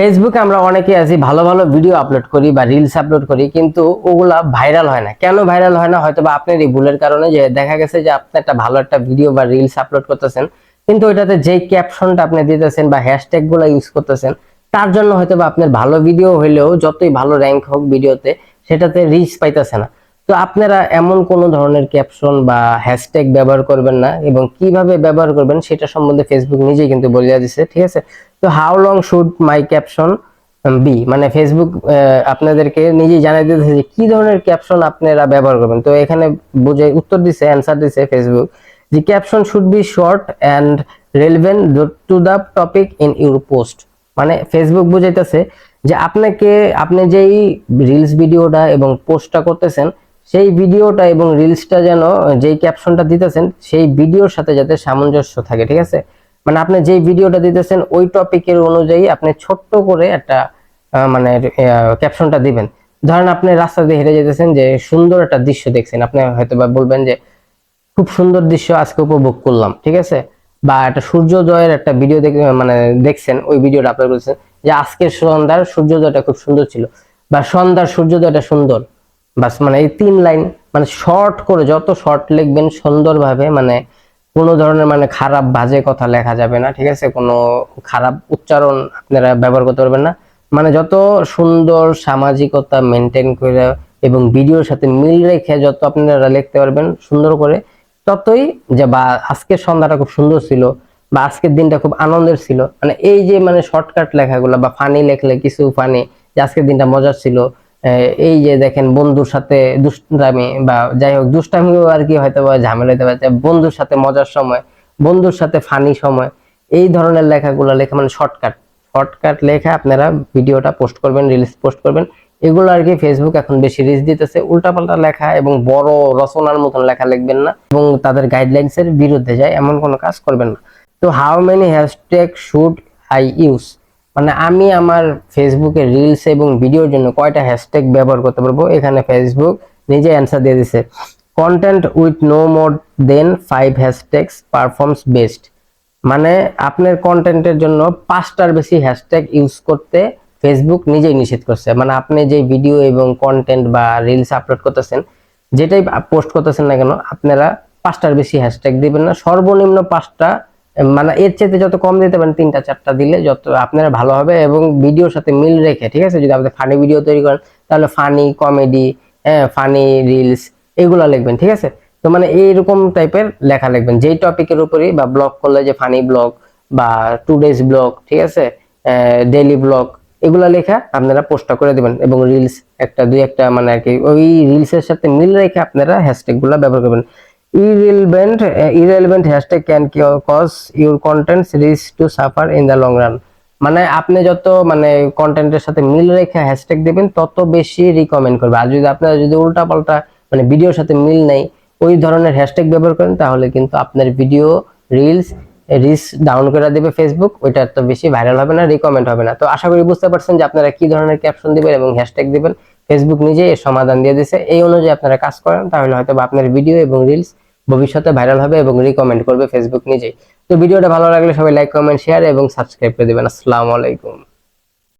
ফেসবুকে আমরা অনেকে আছি, ভালো ভালো ভিডিও আপলোড করি বা রিলস আপলোড করি, কিন্তু ওগুলা ভাইরাল হয় না। কেন ভাইরাল হয় না? হয়তো বা আপনার এই ভুলের কারণে যে দেখা গেছে যে আপনি একটা ভালো একটা ভিডিও বা রিলস আপলোড করতেছেন, কিন্তু ওইটাতে যেই ক্যাপশনটা আপনি দিতেছেন বা হ্যাশট্যাগগুলো ইউজ করতেছেন, তার জন্য হয়তো বা আপনার ভালো ভিডিও হইলেও যতই ভালো র্যাঙ্ক হোক ভিডিওতে সেটাতে রিচ পাইতেছে না। তো আপনারা এমন কোন ধরনের ক্যাপশন বা হ্যাশট্যাগ ব্যবহার করবেন না এবং কীভাবে ব্যবহার করবেন সেটা সম্বন্ধে ফেসবুক নিজেই কিন্তু বলে দিচ্ছে ঠিক আছে? তো how long should my caption be মানে ফেসবুক আপনাদেরকে নিজেই জানিয়ে দিতেছে যে কি ধরনের ক্যাপশন আপনারা ব্যবহার করবেন। তো এখানে বুঝে উত্তর দিছে অ্যান্সার দিছে ফেসবুক যে caption should be short and relevant to the topic in your post মানে ফেসবুক বুঝাইতেছে যে আপনাকে, আপনি যেই রিলস ভিডিওটা এবং পোস্টটা করতেছেন, সেই ভিডিওটা এবং রিলসটা যেন, যেই ক্যাপশনটা দিতেছেন, সেই ভিডিওর সাথে যাতে সামঞ্জস্য থাকে, ঠিক আছে? মানে আপনি যেই ভিডিওটা দিতেছেন, ওই টপিকের অনুযায়ী আপনি ছোট্ট করে একটা মানে ক্যাপশনটা দিবেন। ধরেন আপনি রাস্তা দিয়ে হেঁটে যেতেছেন যে সুন্দর একটা দৃশ্য দেখছেন। আপনি হয়তো বা বলবেন যে, খুব সুন্দর দৃশ্য আজকে উপভোগ করলাম। ঠিক আছে? বা একটা সূর্যোদয়ের একটা ভিডিও দেখে মানে দেখছেন, ওই ভিডিওটা আপলোড করেছেন যে, আজকের সন্ধ্যার সূর্যোদয়টা খুব সুন্দর ছিল। বা, সন্ধ্যার সূর্যোদয়টা সুন্দর। বাস মানে এই তিন লাইন মানে শর্ট করে যত শর্ট লিখবেন, সুন্দরভাবে মানে কোনো ধরনের মানে খারাপ বাজে কথা লেখা যাবে না, ঠিক আছে? কোনো খারাপ উচ্চারণ আপনারা ব্যবহার করতে পারবেন না। মানে যত সুন্দর সামাজিকতা মেনটেন করে এবং ভিডিওর সাথে মিল রেখে যত আপনারা লিখতে পারবেন সুন্দর করে, ততই যে বা আজকের সন্ধ্যাটা খুব সুন্দর ছিল বা আজকের দিনটা খুব আনন্দের ছিল। মানে এই যে মানে শর্টকাট লেখাগুলো বা ফানি লেখলে কিছু ফানি যে আজকের দিনটা মজার ছিল এই যে দেখেন বন্ধুর সাথে দুষ্টামি বা যাই হোক, দুষ্টামিও আর কি হয়তো বা ঝামেলা হতে পারে। বন্ধুর সাথে মজার সময়, বন্ধুর সাথে ফানি সময়, এই ধরনের লেখাগুলো লেখা মানে শর্টকাট শর্টকাট লেখা আপনারা ভিডিওটা পোস্ট করবেন রিলস পোস্ট করবেন। এগুলো আর কি ফেসবুক এখন বেশি রিচ দিতেছে। উল্টাপাল্টা লেখা এবং বড় রচনার মতন লেখা লিখবেন না এবং তাদের গাইডলাইন্স এর বিরুদ্ধে যায়, এমন কোনো কাজ করবেন না। তো how many hashtag should I use মানে আমি আমার ফেসবুকে রিলস এবং ভিডিওর জন্য কয়টা হ্যাশট্যাগ ব্যবহার করতে পারব? এখানে ফেসবুক নিজে অ্যান্সার দিয়ে দিছে। Content with no more than five hashtags performs best মানে আপনার কন্টেন্টের জন্য পাঁচটার বেশি হ্যাশট্যাগ ইউজ করতে ফেসবুক নিজেই নিষেধ করছে। মানে আপনি যে ভিডিও এবং কন্টেন্ট বা রিলস আপলোড করতেছেন, যেটাই পোস্ট করতেছেন না কেন, আপনারা পাঁচটার বেশি হ্যাশট্যাগ দিবেন না। সর্বনিম্ন পাঁচটা মানে এর চাইতে যত কম দিতে পারেন, তিনটা, চারটা দিলে যত আপনারা ভালো হবে এবং ভিডিওর সাথে মিল রেখে, ঠিক আছে? যদি আপনি ফানি ভিডিও তৈরি করেন, তাহলে ফানি কমেডি হ্যাঁ ফানি রিলস এগুলো লিখবেন, ঠিক আছে? তো মানে এইরকম টাইপের লেখা লিখবেন। যেই টপিকের উপরেই বা ব্লগ করলে যে ফানি ব্লগ বা টু ডেজ ব্লগ ঠিক আছে? ডেইলি ব্লগ এগুলা লেখা আপনারা পোস্টটা করে দিবেন এবং রিলস একটা, দুই একটা মানে আর কি, ওই রিলসের সাথে মিল রেখে আপনারা হ্যাশট্যাগগুলা ব্যবহার করবেন। Irrelevant uh, irrelevant hashtag can cause your contents risk to suffer in the long run. মানে আপনি যত মানে কন্টেন্টের সাথে মিল রেখে হ্যাশট্যাগ দেবেন তত বেশি রিকমেন্ড করবে। আর যদি আপনার যদি উল্টা পাল্টা মানে ভিডিওর সাথে মিল নেই ওই ধরনের হ্যাশট্যাগ ব্যবহার করেন তাহলে কিন্তু আপনার ভিডিও রিলস রিস ডাউন করে দেবে ফেসবুক ওইটা তো বেশি ভাইরাল হবে না রিকমেন্ড হবে না। তো আশা করি বুঝতে পারছেন যে আপনারা কি ধরনের ক্যাপশন দিবেন এবং হ্যাশট্যাগ দিবেন। ফেসবুক নিজে এর সমাধান দিয়ে দিছে। এই অনুযায়ী আপনারা কাজ করেন, তাহলে হয়তো আপনার ভিডিও এবং রিলস ভবিষ্যতে ভাইরাল হবে এবং রিকমেন্ড করবে ফেসবুক নিজেই। তো ভিডিওটা ভালো লাগলে সবাই লাইক কমেন্ট শেয়ার এবং সাবস্ক্রাইব করে দেবেন। আসসালামু আলাইকুম।